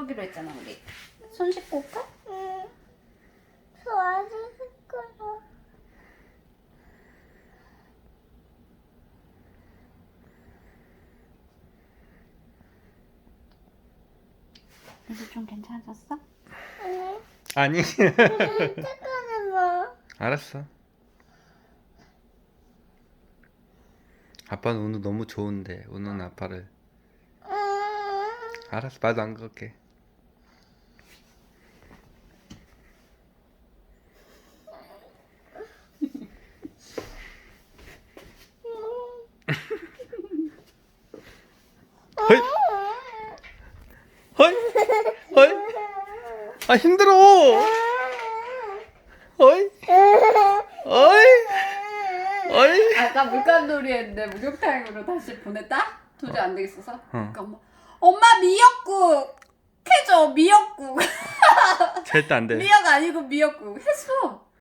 그러기로 했잖아 우리. 손 씻고 올까? 응. 좋아질 거야. 이제 좀 괜찮아졌어? 아니, 아니. 잠깐만 봐. 알았어. 아빠는 오늘 너무 좋은데 오늘 아빠를 응. 알았어 나도 안 그럴게. 헐, 헐, 헐, 아 힘들어. 헐, 헐, 헐. 아까 물감놀이 했는데 목욕탕으로 다시 보냈다? 도저히 안 되겠어서. 어. 그러니까 엄마, 엄마 미역국 해줘 미역국. 절대 안 돼. 미역 아니고 미역국 했어.